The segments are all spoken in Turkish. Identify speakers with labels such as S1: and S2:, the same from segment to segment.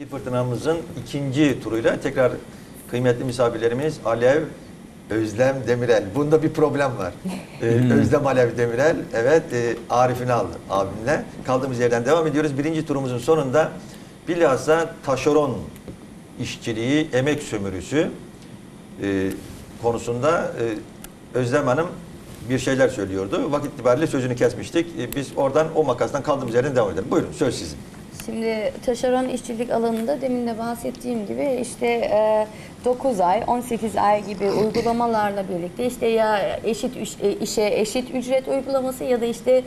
S1: Fikir Fırtınamızın ikinci turuyla tekrar kıymetli misafirlerimiz Alev Özlem Demirel. Bunda bir problem var. Ee, Özlem Alev Demirel, evet e, Arif Ünal abimle kaldığımız yerden devam ediyoruz. Birinci turumuzun sonunda bilhassa taşeron işçiliği, emek sömürüsü e, konusunda e, Özlem Hanım bir şeyler söylüyordu. Vakit itibariyle sözünü kesmiştik. E, biz oradan o makastan kaldığımız yerden devam edelim. Buyurun söz sizin.
S2: Şimdi taşeron işçilik alanında demin de bahsettiğim gibi işte e, 9 ay, 18 ay gibi uygulamalarla birlikte işte ya eşit e, işe eşit ücret uygulaması ya da işte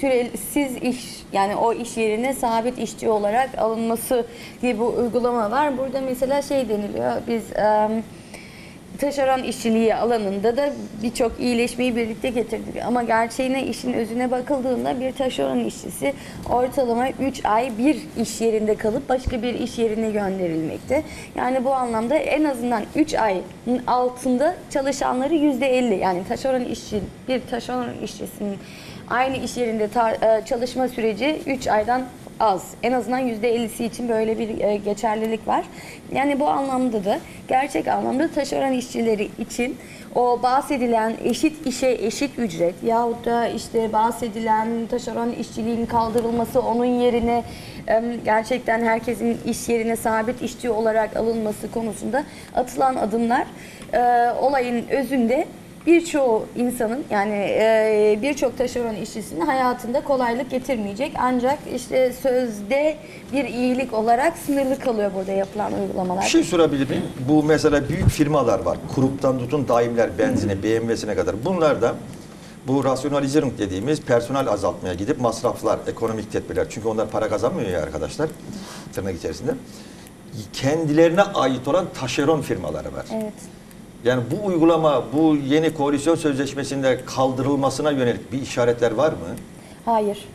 S2: süresiz iş yani o iş yerine sabit işçi olarak alınması diye bu uygulama var. Burada mesela şey deniliyor biz e, taşeron işçiliği alanında da birçok iyileşmeyi birlikte getirdik. Ama gerçeğine, işin özüne bakıldığında bir taşeron işçisi ortalama 3 ay bir iş yerinde kalıp başka bir iş yerine gönderilmekte. Yani bu anlamda en azından 3 ayın altında çalışanları %50 yani taşeron işçi, bir taşeron işçisinin aynı iş yerinde e, çalışma süreci 3 aydan az. En azından %50'si için böyle bir e, geçerlilik var. Yani bu anlamda da gerçek anlamda taşeron işçileri için o bahsedilen eşit işe eşit ücret yahut da işte bahsedilen taşeron işçiliğin kaldırılması onun yerine e, gerçekten herkesin iş yerine sabit işçi olarak alınması konusunda atılan adımlar e, olayın özünde birçoğu insanın yani e, birçok taşeron işçisinin hayatında kolaylık getirmeyecek. Ancak işte sözde bir iyilik olarak sınırlı kalıyor burada yapılan uygulamalar.
S1: Bir şey sorabilir miyim? Bu mesela büyük firmalar var. Kuruptan tutun daimler, benzine, BMW'sine kadar. Bunlar da bu rasyonalizering dediğimiz personel azaltmaya gidip masraflar, ekonomik tedbirler. Çünkü onlar para kazanmıyor ya arkadaşlar tırnak içerisinde. Kendilerine ait olan taşeron firmaları var.
S2: Evet.
S1: Yani bu uygulama, bu yeni koalisyon sözleşmesinde kaldırılmasına yönelik bir işaretler var mı?
S2: Hayır.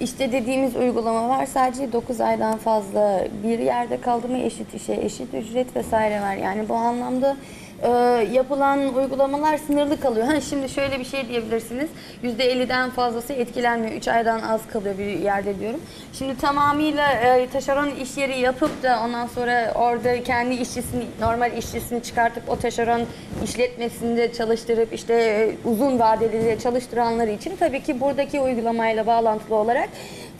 S2: İşte dediğimiz uygulama var. Sadece 9 aydan fazla bir yerde kaldı mı eşit işe, eşit ücret vesaire var. Yani bu anlamda e, yapılan uygulamalar sınırlı kalıyor. Ha, şimdi şöyle bir şey diyebilirsiniz. %50'den fazlası etkilenmiyor. 3 aydan az kalıyor bir yerde diyorum. Şimdi tamamıyla e, taşeron iş yeri yapıp da ondan sonra orada kendi işçisini, normal işçisini çıkartıp o taşeron işletmesinde çalıştırıp işte e, uzun vadeli de çalıştıranlar için tabii ki buradaki uygulamayla bağlantılı olarak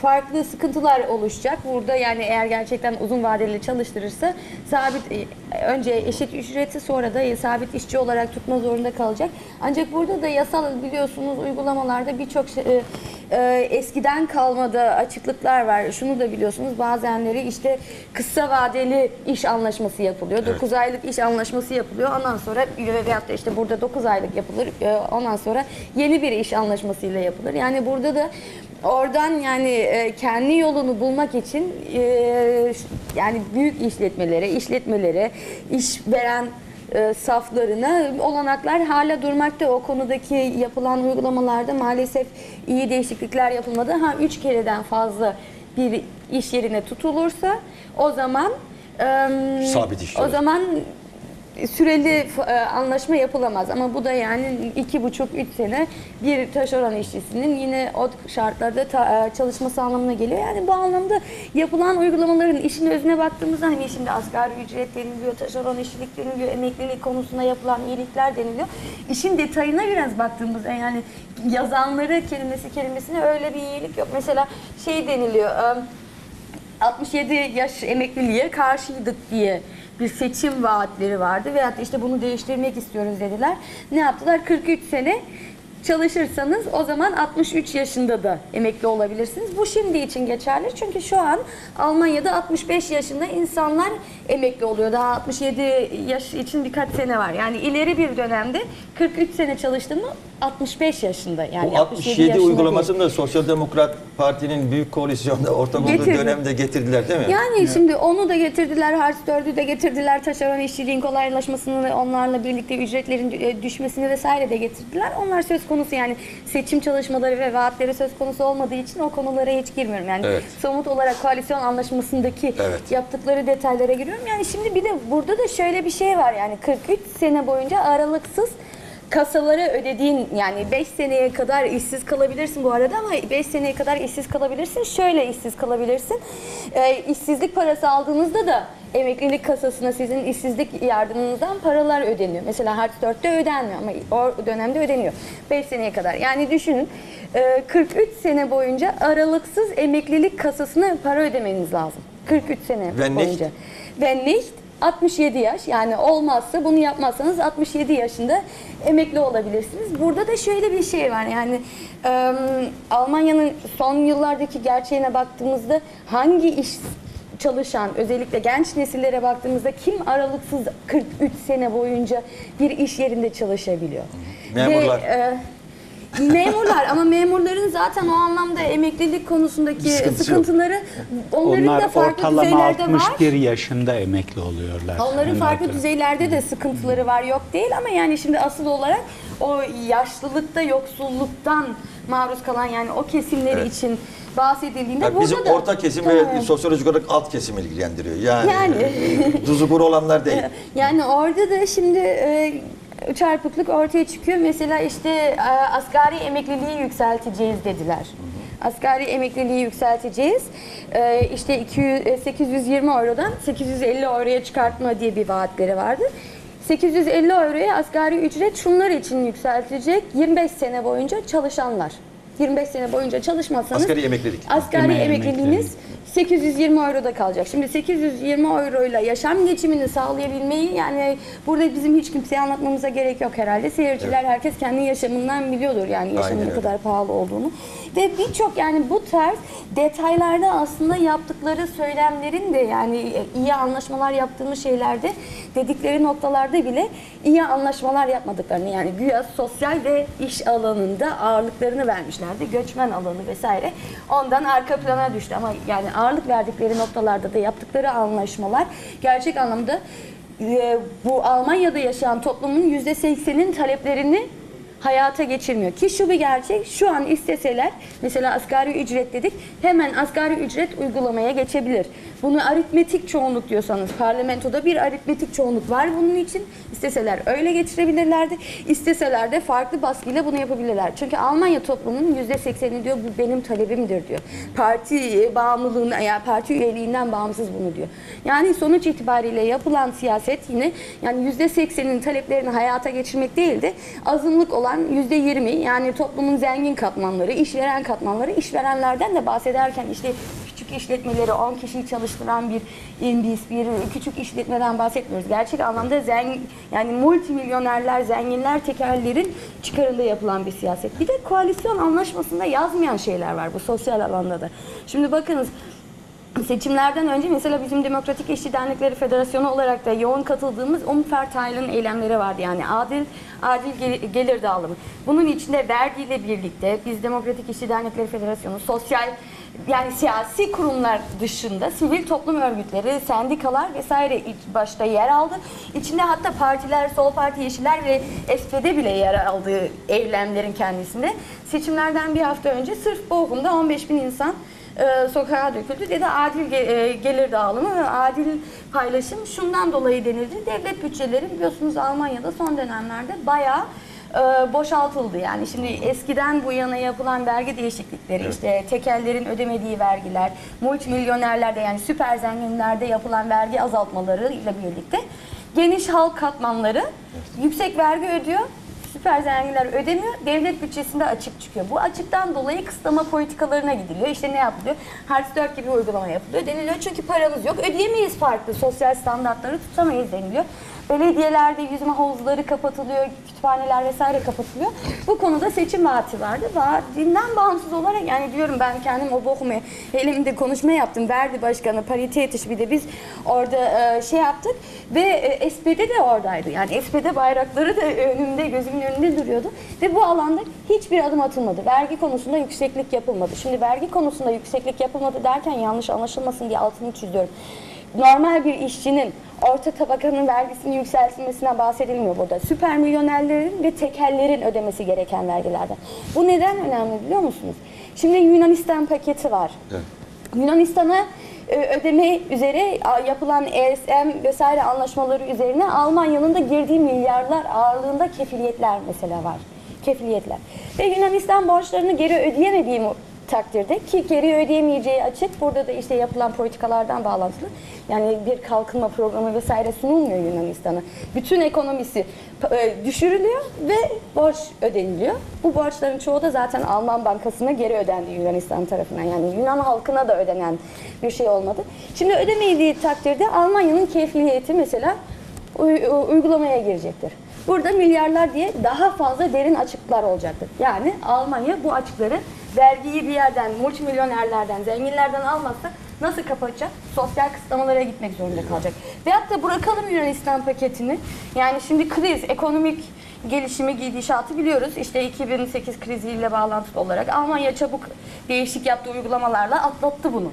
S2: farklı sıkıntılar oluşacak. Burada yani eğer gerçekten uzun vadeli çalıştırırsa sabit e, önce eşit ücreti sonra da sabit işçi olarak tutma zorunda kalacak. Ancak burada da yasal biliyorsunuz uygulamalarda birçok şey, e, e, eskiden kalmada açıklıklar var. Şunu da biliyorsunuz bazenleri işte kısa vadeli iş anlaşması yapılıyor. 9 aylık iş anlaşması yapılıyor. Ondan sonra veyahut da işte burada 9 aylık yapılır. E, Ondan sonra yeni bir iş anlaşmasıyla yapılır. Yani burada da oradan yani e, kendi yolunu bulmak için e, yani büyük işletmelere, işletmelere, iş veren e, saflarına olanaklar hala durmakta. O konudaki yapılan uygulamalarda maalesef iyi değişiklikler yapılmadı. Ha üç kereden fazla bir iş yerine tutulursa o zaman e,
S1: Sabit iş
S2: o zaman süreli e, anlaşma yapılamaz ama bu da yani iki buçuk üç sene bir taşeron işçisinin yine o şartlarda e, çalışması anlamına geliyor. Yani bu anlamda yapılan uygulamaların işin özüne baktığımızda hani şimdi asgari ücret deniliyor, taşeron işçilik deniliyor, emeklilik konusunda yapılan iyilikler deniliyor. İşin detayına biraz baktığımızda yani yazanları kelimesi kelimesine öyle bir iyilik yok. Mesela şey deniliyor. e, 67 yaş emekliliğe karşıydık diye bir seçim vaatleri vardı veyahut işte bunu değiştirmek istiyoruz dediler. Ne yaptılar? 43 sene çalışırsanız o zaman 63 yaşında da emekli olabilirsiniz. Bu şimdi için geçerli çünkü şu an Almanya'da 65 yaşında insanlar emekli oluyor. Daha 67 yaş için birkaç sene var. Yani ileri bir dönemde 43 sene çalıştın mı 65 yaşında yani
S1: Bu 67
S2: yaşında değil.
S1: uygulamasını da Sosyal Demokrat Parti'nin büyük koalisyonda ortak olduğu
S2: Getirdi.
S1: dönemde getirdiler değil mi?
S2: Yani şimdi onu da getirdiler, Harç 4'ü de getirdiler, taşeron işçiliğin kolaylaşmasını ve onlarla birlikte ücretlerin e, düşmesini vesaire de getirdiler. Onlar söz konusu yani seçim çalışmaları ve vaatleri söz konusu olmadığı için o konulara hiç girmiyorum. Yani
S1: Evet.
S2: somut olarak koalisyon anlaşmasındaki
S1: Evet.
S2: yaptıkları detaylara giriyorum. Yani şimdi bir de burada da şöyle bir şey var yani 43 sene boyunca aralıksız kasalara ödediğin yani 5 seneye kadar işsiz kalabilirsin bu arada ama 5 seneye kadar işsiz kalabilirsin. Şöyle işsiz kalabilirsin. Ee, işsizlik parası aldığınızda da emeklilik kasasına sizin işsizlik yardımınızdan paralar ödeniyor. Mesela Harç 4'te ödenmiyor ama o dönemde ödeniyor. 5 seneye kadar. Yani düşünün e, 43 sene boyunca aralıksız emeklilik kasasına para ödemeniz lazım. 43 sene
S1: Wenn nicht?
S2: boyunca. Ve nicht 67 yaş yani olmazsa bunu yapmazsanız 67 yaşında emekli olabilirsiniz. Burada da şöyle bir şey var yani e, Almanya'nın son yıllardaki gerçeğine baktığımızda hangi iş çalışan özellikle genç nesillere baktığımızda kim aralıksız 43 sene boyunca bir iş yerinde çalışabiliyor?
S1: Memurlar.
S2: Ve, e, memurlar ama memurların zaten o anlamda emeklilik konusundaki
S1: sıkıntısı yok.
S2: sıkıntıları onların da
S3: Onlar
S2: farklı
S3: ortalama
S2: düzeylerde var.
S3: 61 yaşında emekli oluyorlar.
S2: Onların
S3: Onlar
S2: farklı düzeylerde de sıkıntıları var yok değil ama yani şimdi asıl olarak o yaşlılıkta yoksulluktan maruz kalan yani o kesimleri
S1: Evet.
S2: için bahsedildiğinde
S1: Yani
S2: burada
S1: bizim
S2: da
S1: orta kesim ve sosyolojik olarak alt kesim ilgilendiriyor. Yani,
S2: Yani.
S1: tuzu kuru olanlar değil.
S2: Yani orada da şimdi e, çarpıklık ortaya çıkıyor. Mesela işte e, asgari emekliliği yükselteceğiz dediler. Asgari emekliliği yükselteceğiz. E, işte 200, e, 820 eurodan 850 euroya çıkartma diye bir vaatleri vardı. 850 euroya asgari ücret şunlar için yükseltecek. 25 sene boyunca çalışanlar. 25 sene boyunca çalışmazsanız
S1: Asgari emeklilik.
S2: asgari
S3: Temel
S2: emekliliğiniz 820 euroda kalacak. Şimdi 820 euroyla yaşam geçimini sağlayabilmeyi yani burada bizim hiç kimseye anlatmamıza gerek yok herhalde. Seyirciler herkes kendi yaşamından biliyordur yani yaşamın ne kadar pahalı olduğunu. Ve birçok yani bu tarz detaylarda aslında yaptıkları söylemlerin de yani iyi anlaşmalar yaptığımız şeylerde dedikleri noktalarda bile iyi anlaşmalar yapmadıklarını yani güya sosyal ve iş alanında ağırlıklarını vermişlerdi. Göçmen alanı vesaire. Ondan arka plana düştü ama yani ağırlık verdikleri noktalarda da yaptıkları anlaşmalar gerçek anlamda e, bu Almanya'da yaşayan toplumun %80'in taleplerini hayata geçirmiyor. Ki şu bir gerçek, şu an isteseler, mesela asgari ücret dedik, hemen asgari ücret uygulamaya geçebilir. Bunu aritmetik çoğunluk diyorsanız, parlamentoda bir aritmetik çoğunluk var bunun için. İsteseler öyle geçirebilirlerdi. İsteseler de farklı baskıyla bunu yapabilirler. Çünkü Almanya toplumunun %80'i diyor bu benim talebimdir diyor. Parti bağımlılığına, yani parti üyeliğinden bağımsız bunu diyor. Yani sonuç itibariyle yapılan siyaset yine yani %80'in taleplerini hayata geçirmek değil de azınlık olan %20 yani toplumun zengin katmanları, işveren katmanları, işverenlerden de bahsederken işte küçük işletmeleri 10 kişiyi çalıştıran bir imbis, bir küçük işletmeden bahsetmiyoruz. Gerçek anlamda zengin, yani multimilyonerler, zenginler, tekerlerin çıkarında yapılan bir siyaset. Bir de koalisyon anlaşmasında yazmayan şeyler var bu sosyal alanda da. Şimdi bakınız Seçimlerden önce mesela bizim Demokratik İşçi Dernekleri Federasyonu olarak da yoğun katıldığımız Umverteil'in eylemleri vardı. Yani adil adil gel- gelir dağılımı. Bunun içinde vergiyle birlikte biz Demokratik İşçi Dernekleri Federasyonu sosyal yani siyasi kurumlar dışında sivil toplum örgütleri, sendikalar vesaire başta yer aldı. İçinde hatta partiler, Sol Parti, Yeşiller ve SPD bile yer aldığı eylemlerin kendisinde. Seçimlerden bir hafta önce sırf Bochum'da 15 bin insan e, sokağa döküldü. Dedi adil ge- e, gelir dağılımı ve adil paylaşım şundan dolayı denildi. Devlet bütçeleri biliyorsunuz Almanya'da son dönemlerde bayağı e, boşaltıldı. Yani şimdi eskiden bu yana yapılan vergi değişiklikleri, işte tekellerin ödemediği vergiler, multimilyonerlerde yani süper zenginlerde yapılan vergi azaltmaları ile birlikte geniş halk katmanları yüksek vergi ödüyor. Süper zenginler ödemiyor, devlet bütçesinde açık çıkıyor. Bu açıktan dolayı kısıtlama politikalarına gidiliyor. İşte ne yapılıyor? Harç 4 gibi uygulama yapılıyor. Deniliyor çünkü paramız yok. Ödeyemeyiz farklı sosyal standartları tutamayız deniliyor. Belediyelerde yüzme havuzları kapatılıyor, kütüphaneler vesaire kapatılıyor. Bu konuda seçim vaati vardı. Vaatinden bağımsız olarak yani diyorum ben kendim o Bochum'e elimde konuşma yaptım. Verdi Başkanı, parite yetiş bir de biz orada e, şey yaptık ve e, SPD de oradaydı. Yani SPD bayrakları da önümde, gözümün önünde duruyordu. Ve bu alanda hiçbir adım atılmadı. Vergi konusunda yükseklik yapılmadı. Şimdi vergi konusunda yükseklik yapılmadı derken yanlış anlaşılmasın diye altını çiziyorum. Normal bir işçinin orta tabakanın vergisinin yükseltilmesinden bahsedilmiyor burada. Süper milyonerlerin ve tekellerin ödemesi gereken vergilerden. Bu neden önemli biliyor musunuz? Şimdi Yunanistan paketi var.
S1: Evet.
S2: Yunanistan'a e, ödeme üzere yapılan ESM vesaire anlaşmaları üzerine Almanya'nın da girdiği milyarlar ağırlığında kefiliyetler mesela var. Kefiliyetler. Ve Yunanistan borçlarını geri ödeyemediği takdirde ki geri ödeyemeyeceği açık burada da işte yapılan politikalardan bağlantılı yani bir kalkınma programı vesaire sunulmuyor Yunanistan'a. Bütün ekonomisi e, düşürülüyor ve borç ödeniliyor. Bu borçların çoğu da zaten Alman Bankası'na geri ödendi Yunanistan tarafından. Yani Yunan halkına da ödenen bir şey olmadı. Şimdi ödemediği takdirde Almanya'nın keyfiyeti mesela uygulamaya girecektir. Burada milyarlar diye daha fazla derin açıklar olacaktır. Yani Almanya bu açıkları vergiyi bir yerden, multimilyonerlerden, zenginlerden almazsa nasıl kapatacak? Sosyal kısıtlamalara gitmek zorunda kalacak. Veyahut da bırakalım Yunanistan paketini. Yani şimdi kriz, ekonomik gelişimi, gidişatı biliyoruz. İşte 2008 kriziyle bağlantılı olarak Almanya çabuk değişik yaptığı uygulamalarla atlattı bunu.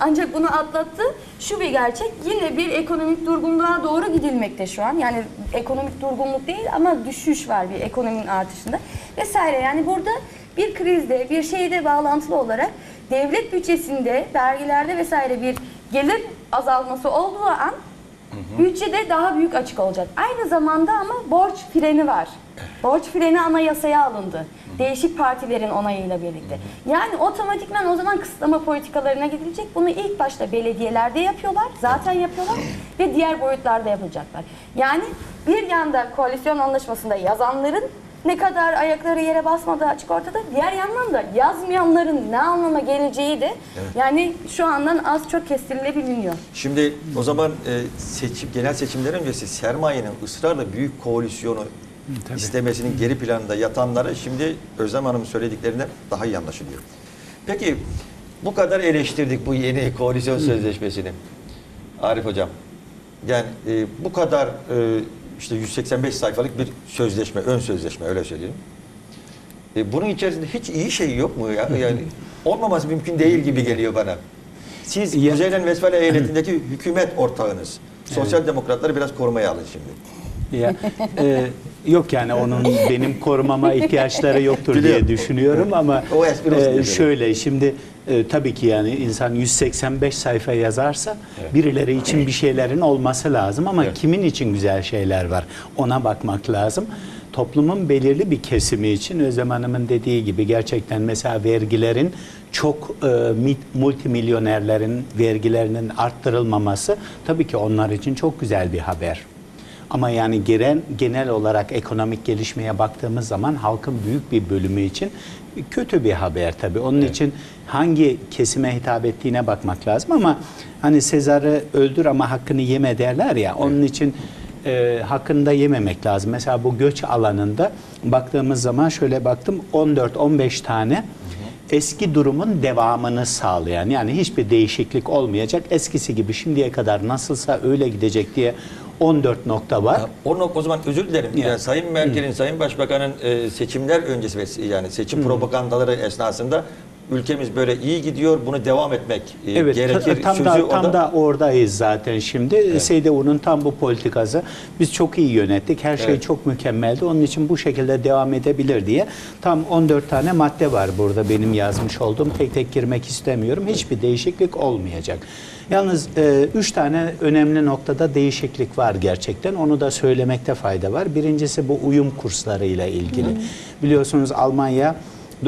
S2: Ancak bunu atlattı. Şu bir gerçek yine bir ekonomik durgunluğa doğru gidilmekte şu an. Yani ekonomik durgunluk değil ama düşüş var bir ekonominin artışında vesaire. Yani burada bir krizde bir şeyde bağlantılı olarak devlet bütçesinde vergilerde vesaire bir gelir azalması olduğu an bütçede daha büyük açık olacak. Aynı zamanda ama borç freni var. Borç freni anayasaya alındı. Değişik partilerin onayıyla birlikte. Yani otomatikman o zaman kısıtlama politikalarına gidilecek. Bunu ilk başta belediyelerde yapıyorlar. Zaten yapıyorlar. Ve diğer boyutlarda yapacaklar. Yani bir yanda koalisyon anlaşmasında yazanların ne kadar ayakları yere basmadığı açık ortada. Diğer yandan da yazmayanların ne anlama geleceği de yani şu andan az çok kestirilebiliyor.
S1: Şimdi o zaman e, seçim, genel seçimler öncesi sermayenin ısrarla büyük koalisyonu
S3: tabii.
S1: istemesinin geri planında yatanları şimdi Özlem Hanım'ın söylediklerinden daha iyi anlaşılıyor. Peki bu kadar eleştirdik bu yeni koalisyon sözleşmesini. Arif Hocam, yani e, bu kadar e, işte 185 sayfalık bir sözleşme, ön sözleşme öyle söyleyeyim. E, bunun içerisinde hiç iyi şey yok mu ya? Yani olmaması mümkün değil gibi geliyor bana. Siz
S3: Ya-
S1: Kuzeylen Vesfalya eyaletindeki hükümet ortağınız. Sosyal demokratları biraz korumaya alın şimdi.
S3: Ya, e, yok yani onun benim korumama ihtiyaçları yoktur diye düşünüyorum ama
S1: O espri olsun
S3: e, şöyle şimdi e, tabii ki yani insan 185 sayfa yazarsa birileri için bir şeylerin olması lazım ama kimin için güzel şeyler var ona bakmak lazım. Toplumun belirli bir kesimi için Özlem Hanım'ın dediği gibi gerçekten mesela vergilerin çok e, mit- multimilyonerlerin vergilerinin arttırılmaması tabii ki onlar için çok güzel bir haber. Ama yani genel, genel olarak ekonomik gelişmeye baktığımız zaman halkın büyük bir bölümü için kötü bir haber tabii. Onun için hangi kesime hitap ettiğine bakmak lazım ama hani Sezar'ı öldür ama hakkını yeme derler ya onun için e, hakkını da yememek lazım. Mesela bu göç alanında baktığımız zaman şöyle baktım 14-15 tane eski durumun devamını sağlayan yani hiçbir değişiklik olmayacak eskisi gibi şimdiye kadar nasılsa öyle gidecek diye 14 nokta var.
S1: Ya, O, nok- o zaman özür dilerim.
S3: Ya.
S1: Yani Sayın Merkel'in, Sayın Başbakan'ın e, seçimler öncesi ve yani seçim propagandaları esnasında ülkemiz böyle iyi gidiyor, bunu devam etmek e,
S3: Evet,
S1: gerekir.
S3: ta- tam
S1: sözü
S3: da
S1: o
S3: tam da oradayız zaten şimdi.
S1: Evet.
S3: SDU'nun tam bu politikası. Biz çok iyi yönettik. Her şey
S1: Evet.
S3: çok mükemmeldi. Onun için bu şekilde devam edebilir diye. Tam 14 tane madde var burada benim yazmış olduğum. Tek tek girmek istemiyorum. Hiçbir değişiklik olmayacak. Yalnız 3 tane önemli noktada değişiklik var gerçekten. Onu da söylemekte fayda var. Birincisi bu uyum kurslarıyla ilgili. Biliyorsunuz Almanya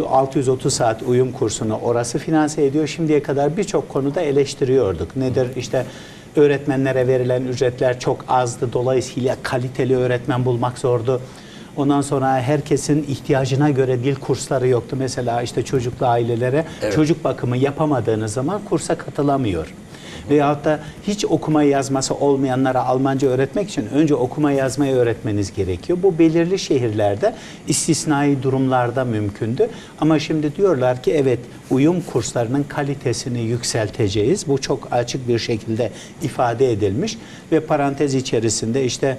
S3: 630 saat uyum kursunu orası finanse ediyor. Şimdiye kadar birçok konuda eleştiriyorduk. Nedir işte öğretmenlere verilen ücretler çok azdı. Dolayısıyla kaliteli öğretmen bulmak zordu. Ondan sonra herkesin ihtiyacına göre dil kursları yoktu. Mesela işte çocuklu ailelere
S1: Evet.
S3: çocuk bakımı yapamadığınız zaman kursa katılamıyor. Veyahut da hiç okuma yazması olmayanlara Almanca öğretmek için önce okuma yazmayı öğretmeniz gerekiyor. Bu belirli şehirlerde istisnai durumlarda mümkündü. Ama şimdi diyorlar ki evet uyum kurslarının kalitesini yükselteceğiz. Bu çok açık bir şekilde ifade edilmiş ve parantez içerisinde işte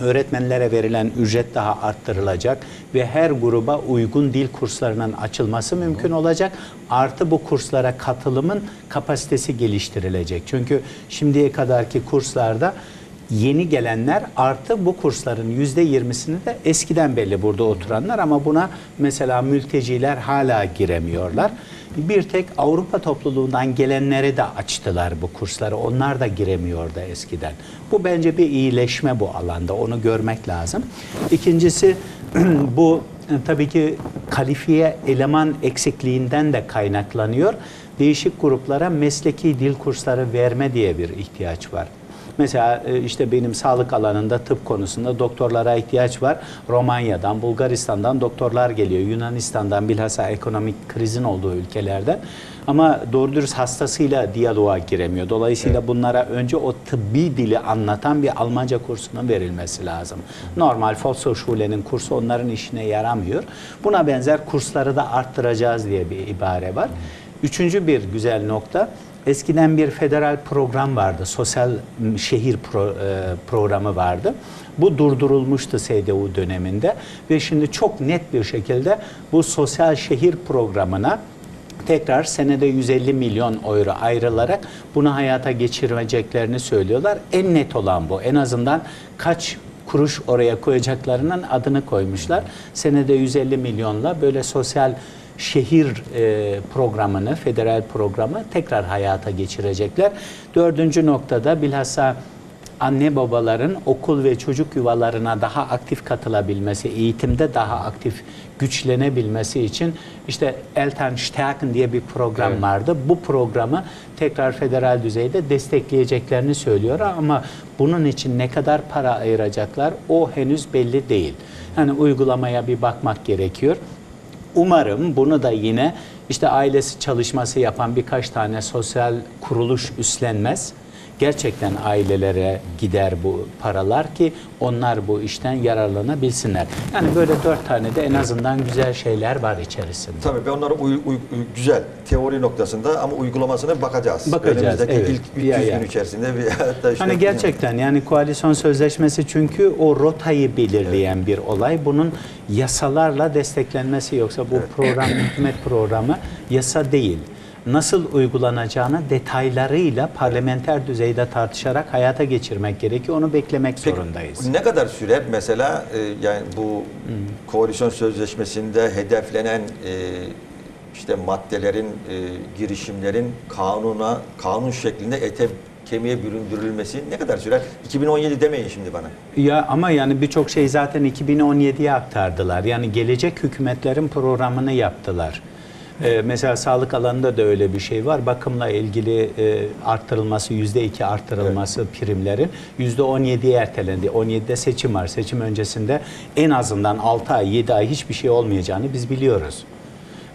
S3: öğretmenlere verilen ücret daha arttırılacak ve her gruba uygun dil kurslarının açılması mümkün olacak. Artı bu kurslara katılımın kapasitesi geliştirilecek. Çünkü şimdiye kadarki kurslarda yeni gelenler artı bu kursların yüzde yirmisini de eskiden belli burada oturanlar ama buna mesela mülteciler hala giremiyorlar. Bir tek Avrupa topluluğundan gelenleri de açtılar bu kursları. Onlar da giremiyordu eskiden. Bu bence bir iyileşme bu alanda. Onu görmek lazım. İkincisi bu e, tabii ki kalifiye eleman eksikliğinden de kaynaklanıyor. Değişik gruplara mesleki dil kursları verme diye bir ihtiyaç var. Mesela e, işte benim sağlık alanında tıp konusunda doktorlara ihtiyaç var. Romanya'dan, Bulgaristan'dan doktorlar geliyor. Yunanistan'dan bilhassa ekonomik krizin olduğu ülkelerden. Ama doğru dürüst hastasıyla diyaloğa giremiyor. Dolayısıyla bunlara önce o tıbbi dili anlatan bir Almanca kursunun verilmesi lazım. Normal Volkshochschule'nin kursu onların işine yaramıyor. Buna benzer kursları da arttıracağız diye bir ibare var. Üçüncü bir güzel nokta Eskiden bir federal program vardı, sosyal şehir pro- e, programı vardı. Bu durdurulmuştu SDU döneminde ve şimdi çok net bir şekilde bu sosyal şehir programına tekrar senede 150 milyon euro ayrılarak bunu hayata geçireceklerini söylüyorlar. En net olan bu. En azından kaç kuruş oraya koyacaklarının adını koymuşlar. Senede 150 milyonla böyle sosyal şehir e, programını, federal programı tekrar hayata geçirecekler. Dördüncü noktada bilhassa anne babaların okul ve çocuk yuvalarına daha aktif katılabilmesi, eğitimde daha aktif güçlenebilmesi için işte Eltern Stärken diye bir program
S1: Evet.
S3: vardı. Bu programı tekrar federal düzeyde destekleyeceklerini söylüyor ama bunun için ne kadar para ayıracaklar o henüz belli değil. Yani uygulamaya bir bakmak gerekiyor. Umarım bunu da yine işte ailesi çalışması yapan birkaç tane sosyal kuruluş üstlenmez. Gerçekten ailelere gider bu paralar ki onlar bu işten yararlanabilsinler. Yani böyle dört tane de en azından güzel şeyler var içerisinde.
S1: Tabii ben onlara uy- uy- güzel teori noktasında ama uygulamasına bakacağız.
S3: Bakacağız,
S1: Önümüzdeki
S3: evet.
S1: ilk 300
S3: Ya,
S1: gün içerisinde hatta işte
S3: Hani gerçekten yani koalisyon sözleşmesi çünkü o rotayı belirleyen bir olay. Bunun yasalarla desteklenmesi yoksa bu program hükümet programı yasa değil. Nasıl uygulanacağını detaylarıyla parlamenter düzeyde tartışarak hayata geçirmek gerekiyor. Onu beklemek
S1: Peki,
S3: zorundayız.
S1: Ne kadar sürer mesela e, yani bu koalisyon sözleşmesinde hedeflenen e, işte maddelerin, e, girişimlerin kanuna, kanun şeklinde ete kemiğe büründürülmesi ne kadar sürer? 2017 demeyin şimdi bana.
S3: Ya ama yani birçok şey zaten 2017'ye aktardılar. Yani gelecek hükümetlerin programını yaptılar. Ee, mesela sağlık alanında da öyle bir şey var. Bakımla ilgili e, arttırılması, yüzde iki arttırılması primlerin yüzde 17'ye ertelendi. 17'de seçim var. Seçim öncesinde en azından 6 ay, 7 ay hiçbir şey olmayacağını biz biliyoruz.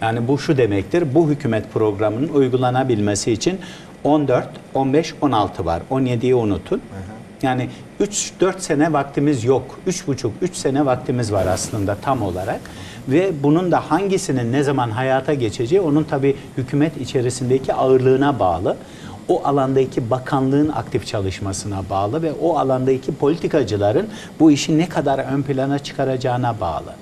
S3: Yani bu şu demektir. Bu hükümet programının uygulanabilmesi için 14, 15, 16 var. 17'yi unutun. Yani 3-4 sene vaktimiz yok. 3,5-3 sene vaktimiz var aslında tam olarak. Ve bunun da hangisinin ne zaman hayata geçeceği onun tabii hükümet içerisindeki ağırlığına bağlı. O alandaki bakanlığın aktif çalışmasına bağlı ve o alandaki politikacıların bu işi ne kadar ön plana çıkaracağına bağlı.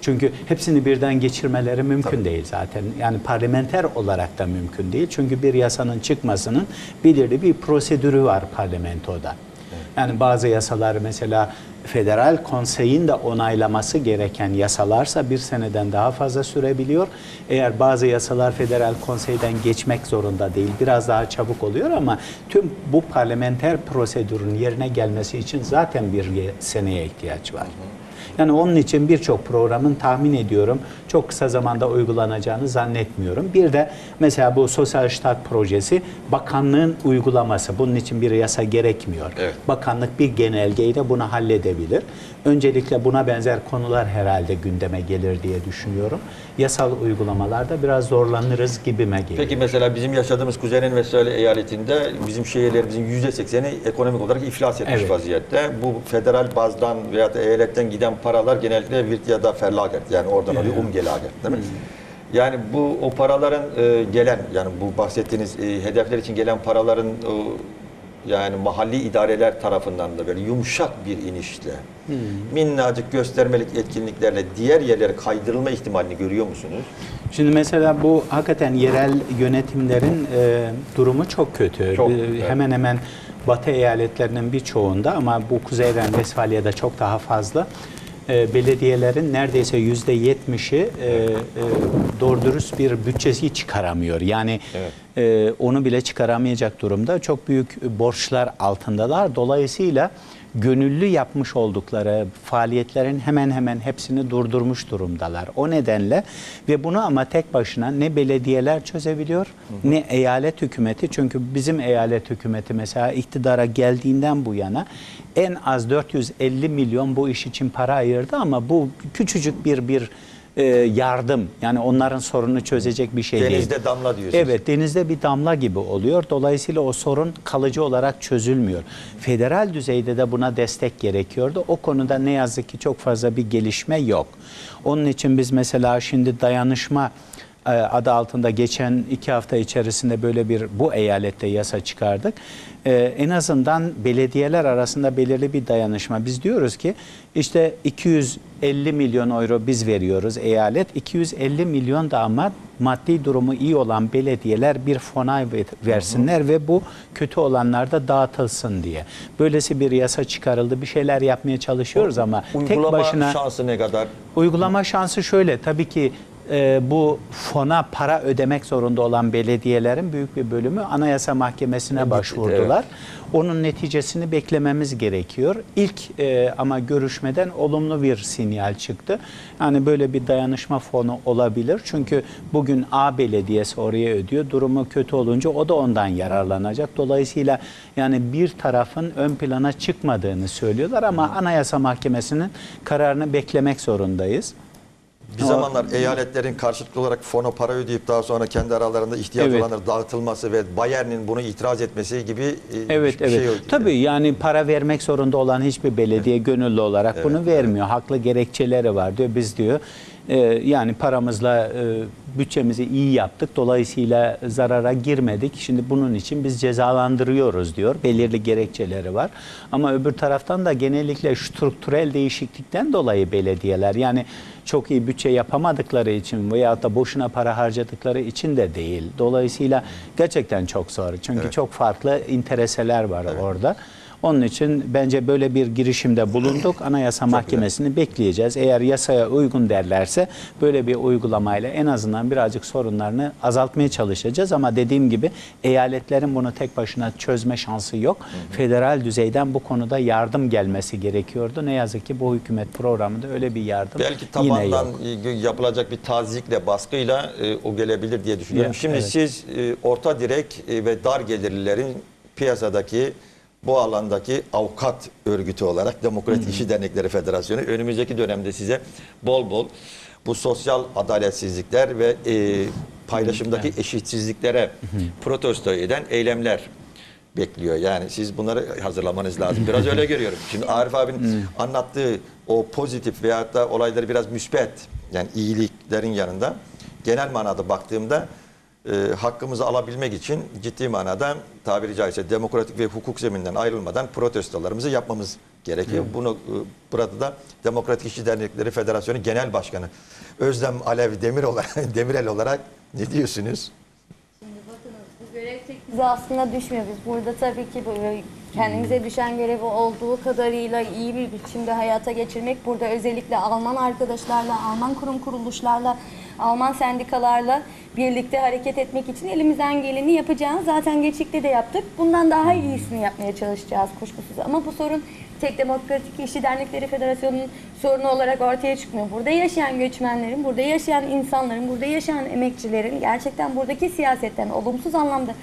S3: Çünkü hepsini birden geçirmeleri mümkün değil zaten. Yani parlamenter olarak da mümkün değil. Çünkü bir yasanın çıkmasının belirli bir prosedürü var parlamentoda. Yani bazı yasalar mesela federal konseyin de onaylaması gereken yasalarsa bir seneden daha fazla sürebiliyor. Eğer bazı yasalar federal konseyden geçmek zorunda değil, biraz daha çabuk oluyor ama tüm bu parlamenter prosedürün yerine gelmesi için zaten bir ye- seneye ihtiyaç var. Yani onun için birçok programın tahmin ediyorum çok kısa zamanda uygulanacağını zannetmiyorum. Bir de mesela bu sosyal ştat projesi bakanlığın uygulaması. Bunun için bir yasa gerekmiyor.
S1: Evet.
S3: Bakanlık bir genelgeyle bunu halledebilir. Öncelikle buna benzer konular herhalde gündeme gelir diye düşünüyorum. Yasal uygulamalarda biraz zorlanırız gibime geliyor.
S1: Peki mesela bizim yaşadığımız Kuzey'in Vesale eyaletinde bizim şehirlerimizin yüzde sekseni ekonomik olarak iflas etmiş
S3: Evet.
S1: vaziyette. Bu federal bazdan veya da eyaletten giden paralar genellikle virt ya da ferlaget yani oradan oraya umgelaget değil mi? Yani bu o paraların e, gelen yani bu bahsettiğiniz e, hedefler için gelen paraların o, yani mahalli idareler tarafından da böyle yumuşak bir inişle minnacık göstermelik etkinliklerle diğer yerlere kaydırılma ihtimalini görüyor musunuz?
S3: Şimdi mesela bu hakikaten yerel yönetimlerin e, durumu çok kötü.
S1: Çok,
S3: E,
S1: evet.
S3: Hemen hemen Batı eyaletlerinin birçoğunda ama bu Kuzey Ren Vesfalya'da çok daha fazla. E, belediyelerin neredeyse yüzde yetmişi e, e, doğru dürüst bir bütçesi çıkaramıyor. Yani
S1: Evet.
S3: e, onu bile çıkaramayacak durumda. Çok büyük borçlar altındalar. Dolayısıyla gönüllü yapmış oldukları faaliyetlerin hemen hemen hepsini durdurmuş durumdalar. O nedenle ve bunu ama tek başına ne belediyeler çözebiliyor ne eyalet hükümeti. Çünkü bizim eyalet hükümeti mesela iktidara geldiğinden bu yana en az 450 milyon bu iş için para ayırdı ama bu küçücük bir bir e, yardım. Yani onların sorunu çözecek bir şey değil.
S1: Denizde damla diyorsunuz.
S3: Evet denizde bir damla gibi oluyor. Dolayısıyla o sorun kalıcı olarak çözülmüyor. Federal düzeyde de buna destek gerekiyordu. O konuda ne yazık ki çok fazla bir gelişme yok. Onun için biz mesela şimdi dayanışma adı altında geçen iki hafta içerisinde böyle bir bu eyalette yasa çıkardık. E, en azından belediyeler arasında belirli bir dayanışma. Biz diyoruz ki işte 250 milyon euro biz veriyoruz eyalet. 250 milyon da ama maddi durumu iyi olan belediyeler bir fona ver- versinler ve bu kötü olanlar da dağıtılsın diye. Böylesi bir yasa çıkarıldı. Bir şeyler yapmaya çalışıyoruz ama tek
S1: Uygulama
S3: başına
S1: şansı ne kadar?
S3: Uygulama şansı şöyle tabii ki e, bu fona para ödemek zorunda olan belediyelerin büyük bir bölümü Anayasa Mahkemesi'ne
S1: Gitti,
S3: başvurdular. Onun neticesini beklememiz gerekiyor. İlk e, ama görüşmeden olumlu bir sinyal çıktı. Yani böyle bir dayanışma fonu olabilir. Çünkü bugün A belediyesi oraya ödüyor. Durumu kötü olunca o da ondan yararlanacak. Dolayısıyla yani bir tarafın ön plana çıkmadığını söylüyorlar ama Anayasa Mahkemesi'nin kararını beklemek zorundayız.
S1: Bir zamanlar eyaletlerin karşılıklı olarak fona para ödeyip daha sonra kendi aralarında ihtiyaç
S3: Evet.
S1: olanları dağıtılması ve Bayern'in bunu itiraz etmesi gibi e,
S3: Evet
S1: bir
S3: evet.
S1: şey yok.
S3: Tabii yani para vermek zorunda olan hiçbir belediye gönüllü olarak bunu vermiyor. Haklı gerekçeleri var diyor. Biz diyor e, yani paramızla e, bütçemizi iyi yaptık. Dolayısıyla zarara girmedik. Şimdi bunun için biz cezalandırıyoruz diyor. Belirli gerekçeleri var. Ama öbür taraftan da genellikle strüktürel değişiklikten dolayı belediyeler yani çok iyi bütçe yapamadıkları için veya da boşuna para harcadıkları için de değil. Dolayısıyla gerçekten çok zor. Çünkü
S1: Evet.
S3: çok farklı intereseler var orada. Onun için bence böyle bir girişimde bulunduk. Anayasa Mahkemesi'ni bekleyeceğiz. Eğer yasaya uygun derlerse böyle bir uygulamayla en azından birazcık sorunlarını azaltmaya çalışacağız. Ama dediğim gibi eyaletlerin bunu tek başına çözme şansı yok. Federal düzeyden bu konuda yardım gelmesi gerekiyordu. Ne yazık ki bu hükümet programında öyle bir yardım
S1: Belki
S3: yine
S1: tabandan yapılacak bir tazikle, baskıyla e, o gelebilir diye düşünüyorum.
S3: Ya,
S1: Şimdi
S3: evet.
S1: siz e, orta direk e, ve dar gelirlilerin piyasadaki bu alandaki avukat örgütü olarak Demokrat İşçi Dernekleri Federasyonu önümüzdeki dönemde size bol bol bu sosyal adaletsizlikler ve e, paylaşımdaki eşitsizliklere protesto eden eylemler bekliyor. Yani siz bunları hazırlamanız lazım. Biraz öyle görüyorum. Şimdi Arif abinin anlattığı o pozitif veyahut da olayları biraz müspet yani iyiliklerin yanında genel manada baktığımda e, hakkımızı alabilmek için ciddi manada tabiri caizse demokratik ve hukuk zemininden ayrılmadan protestolarımızı yapmamız gerekiyor. Bunu e, burada da Demokratik İşçi Dernekleri Federasyonu Genel Başkanı Özlem Alev Demir olarak, Demirel olarak ne diyorsunuz?
S2: Bu görev tek bize aslında düşmüyor. Biz burada tabii ki böyle kendimize düşen görevi olduğu kadarıyla iyi bir biçimde hayata geçirmek. Burada özellikle Alman arkadaşlarla, Alman kurum kuruluşlarla, Alman sendikalarla birlikte hareket etmek için elimizden geleni yapacağız. Zaten geçikte de yaptık. Bundan daha iyisini yapmaya çalışacağız kuşkusuz. Ama bu sorun tek Demokratik İşçi Dernekleri Federasyonu'nun sorunu olarak ortaya çıkmıyor. Burada yaşayan göçmenlerin, burada yaşayan insanların, burada yaşayan emekçilerin gerçekten buradaki siyasetten olumsuz anlamda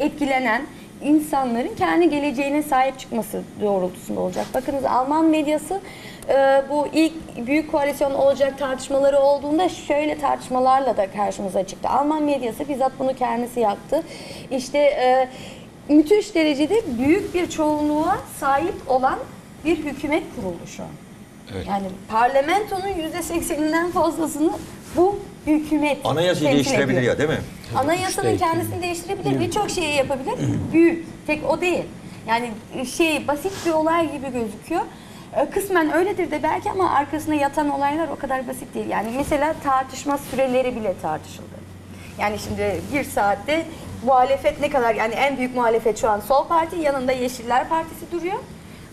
S2: etkilenen insanların kendi geleceğine sahip çıkması doğrultusunda olacak. Bakınız Alman medyası e, bu ilk büyük koalisyon olacak tartışmaları olduğunda şöyle tartışmalarla da karşımıza çıktı. Alman medyası bizzat bunu kendisi yaptı. İşte e, müthiş derecede büyük bir çoğunluğa sahip olan bir hükümet kuruldu şu an. Yani parlamentonun yüzde sekseninden fazlasını bu hükümet
S1: Anayasayı değiştirebilir
S2: ediyor.
S1: ya değil mi?
S2: Anayasanın
S3: İşte-
S2: kendisini değiştirebilir, birçok şeyi yapabilir. Büyük, tek o değil. Yani şey basit bir olay gibi gözüküyor. E, Kısmen öyledir de belki ama arkasında yatan olaylar o kadar basit değil. Yani mesela tartışma süreleri bile tartışıldı. Yani şimdi bir saatte muhalefet ne kadar yani en büyük muhalefet şu an Sol Parti yanında Yeşiller Partisi duruyor.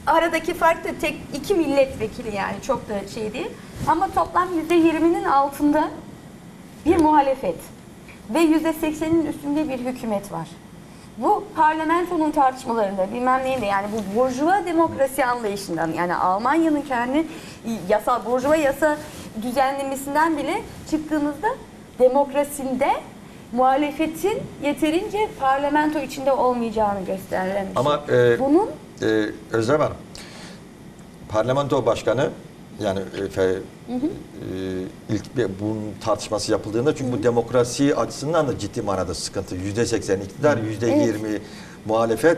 S2: aradaki fark da tek iki milletvekili yani çok da şey değil. Ama toplam %20'nin altında bir muhalefet ve %80'in üstünde bir hükümet var. Bu parlamentonun tartışmalarında bilmem neyinde yani bu burjuva demokrasi anlayışından yani Almanya'nın kendi yasal burjuva yasa düzenlemesinden bile çıktığımızda demokrasinde muhalefetin yeterince parlamento içinde olmayacağını gösterilen bir
S1: Ama
S2: şey.
S1: e,
S2: Bunun
S1: e, Özlem Hanım, parlamento başkanı yani e, fe- e, ilk bir bunun tartışması yapıldığında çünkü bu demokrasi açısından da ciddi manada sıkıntı. Yüzde seksen iktidar, yüzde yirmi muhalefet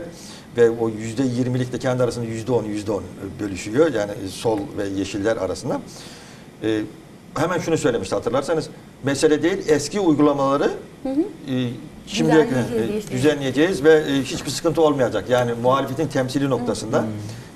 S1: ve o yüzde yirmilik de kendi arasında yüzde on, yüzde on bölüşüyor. Yani sol ve yeşiller arasında. E, hemen şunu söylemişti hatırlarsanız. Mesele değil eski uygulamaları e, şimdi
S2: Düzenleyeceğiz,
S1: e, düzenleyeceğiz ve e, hiçbir sıkıntı olmayacak. Yani muhalefetin temsili noktasında.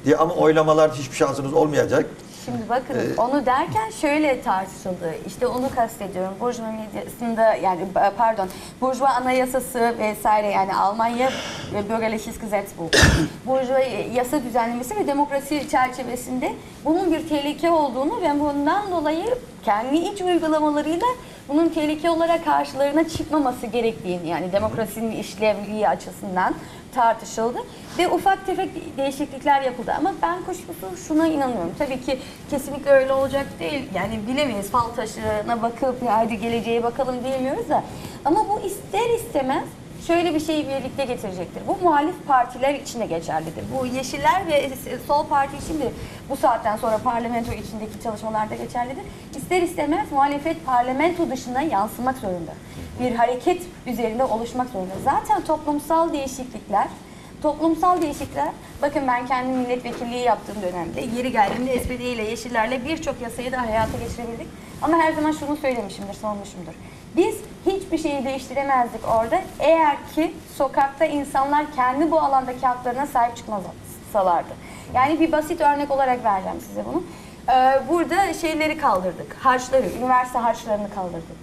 S1: Diye ama oylamalar hiçbir şansınız olmayacak.
S2: Şimdi bakın onu derken şöyle tartışıldı. İşte onu kastediyorum. Burjuva medyasında yani pardon Burjuva anayasası vesaire yani Almanya ve Bürgerliches Gesetzbuch. Burjuva yasa düzenlemesi ve demokrasi çerçevesinde bunun bir tehlike olduğunu ve bundan dolayı kendi iç uygulamalarıyla bunun tehlike olarak karşılarına çıkmaması gerektiğini yani demokrasinin işlevliği açısından tartışıldı ve ufak tefek değişiklikler yapıldı ama ben kuşkusuz şuna inanıyorum. Tabii ki kesinlikle öyle olacak değil. Yani bilemeyiz fal taşına bakıp hadi geleceğe bakalım diyemiyoruz da. Ama bu ister istemez şöyle bir şeyi birlikte getirecektir. Bu muhalif partiler için de geçerlidir. Bu Yeşiller ve Sol Parti için de bu saatten sonra parlamento içindeki çalışmalarda geçerlidir. İster istemez muhalefet parlamento dışına yansımak zorunda. Bir hareket üzerinde oluşmak zorunda. Zaten toplumsal değişiklikler Toplumsal değişiklikler, bakın ben kendim milletvekilliği yaptığım dönemde yeri geldiğimde SPD ile Yeşillerle birçok yasayı da hayata geçirebildik. Ama her zaman şunu söylemişimdir, sormuşumdur. Biz hiçbir şeyi değiştiremezdik orada eğer ki sokakta insanlar kendi bu alandaki haklarına sahip çıkmasalardı. Yani bir basit örnek olarak vereceğim size bunu. Ee, burada şeyleri kaldırdık, harçları, üniversite harçlarını kaldırdık.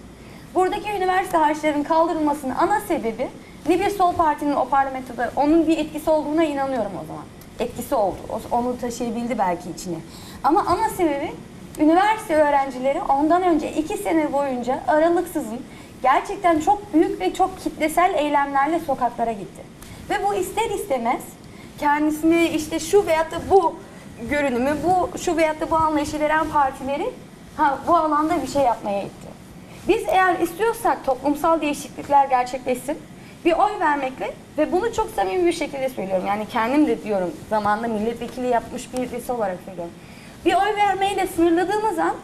S2: Buradaki üniversite harçlarının kaldırılmasının ana sebebi ne bir sol partinin o parlamentoda onun bir etkisi olduğuna inanıyorum o zaman. Etkisi oldu. Onu taşıyabildi belki içine. Ama ana sebebi üniversite öğrencileri ondan önce iki sene boyunca aralıksızın gerçekten çok büyük ve çok kitlesel eylemlerle sokaklara gitti. Ve bu ister istemez kendisini işte şu veyahut da bu görünümü, bu şu veyahut da bu anlayışı veren partileri ha, bu alanda bir şey yapmaya itti. Biz eğer istiyorsak toplumsal değişiklikler gerçekleşsin, bir oy vermekle ve bunu çok samimi bir şekilde söylüyorum. Yani kendim de diyorum zamanında milletvekili yapmış birisi olarak söylüyorum. Bir oy vermeyle sınırladığımız an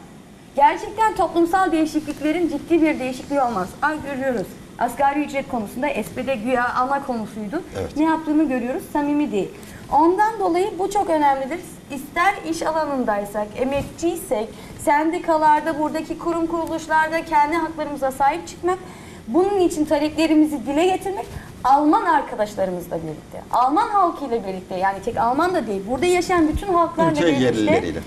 S2: gerçekten toplumsal değişikliklerin ciddi bir değişikliği olmaz. Ay görüyoruz. Asgari ücret konusunda SPD güya ana konusuydu.
S1: Evet.
S2: Ne yaptığını görüyoruz, samimi değil. Ondan dolayı bu çok önemlidir. İster iş alanındaysak, emekçiysek, sendikalarda, buradaki kurum kuruluşlarda kendi haklarımıza sahip çıkmak, bunun için taleplerimizi dile getirmek, Alman arkadaşlarımızla birlikte, Alman halkıyla birlikte yani tek Alman da değil, burada yaşayan bütün halklarla
S1: Ülke
S2: birlikte,
S1: yerlileriyle.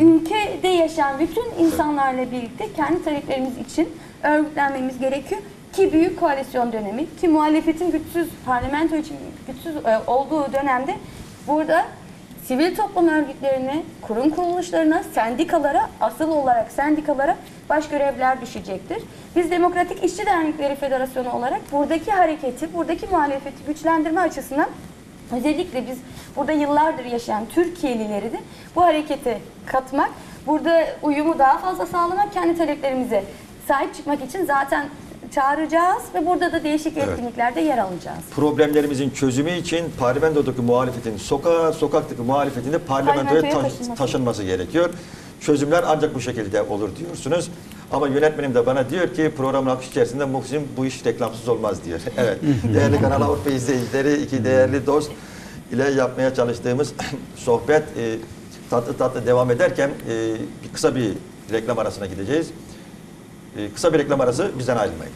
S2: ülkede yaşayan bütün insanlarla birlikte kendi taleplerimiz için örgütlenmemiz gerekiyor. Ki büyük koalisyon dönemi, ki muhalefetin güçsüz, parlamento için güçsüz e, olduğu dönemde burada sivil toplum örgütlerine, kurum kuruluşlarına, sendikalara, asıl olarak sendikalara baş görevler düşecektir. Biz Demokratik İşçi Dernekleri Federasyonu olarak buradaki hareketi, buradaki muhalefeti güçlendirme açısından özellikle biz burada yıllardır yaşayan Türkiye'lileri de bu harekete katmak, burada uyumu daha fazla sağlamak, kendi taleplerimize sahip çıkmak için zaten çağıracağız ve burada da değişik
S1: Evet.
S2: etkinliklerde yer alacağız.
S1: Problemlerimizin çözümü için parlamentodaki muhalefetin sokağa, sokaktaki muhalefetin de parlamentoya
S2: Parlamentoya
S1: taş- taşınması. gerekiyor. Çözümler ancak bu şekilde olur diyorsunuz. Ama yönetmenim de bana diyor ki programın akış içerisinde Muhsin bu iş reklamsız olmaz diyor. Evet. değerli Kanal Avrupa izleyicileri, iki değerli dost ile yapmaya çalıştığımız sohbet e, tatlı tatlı devam ederken e, bir kısa bir reklam arasına gideceğiz. E, kısa bir reklam arası bizden ayrılmayın.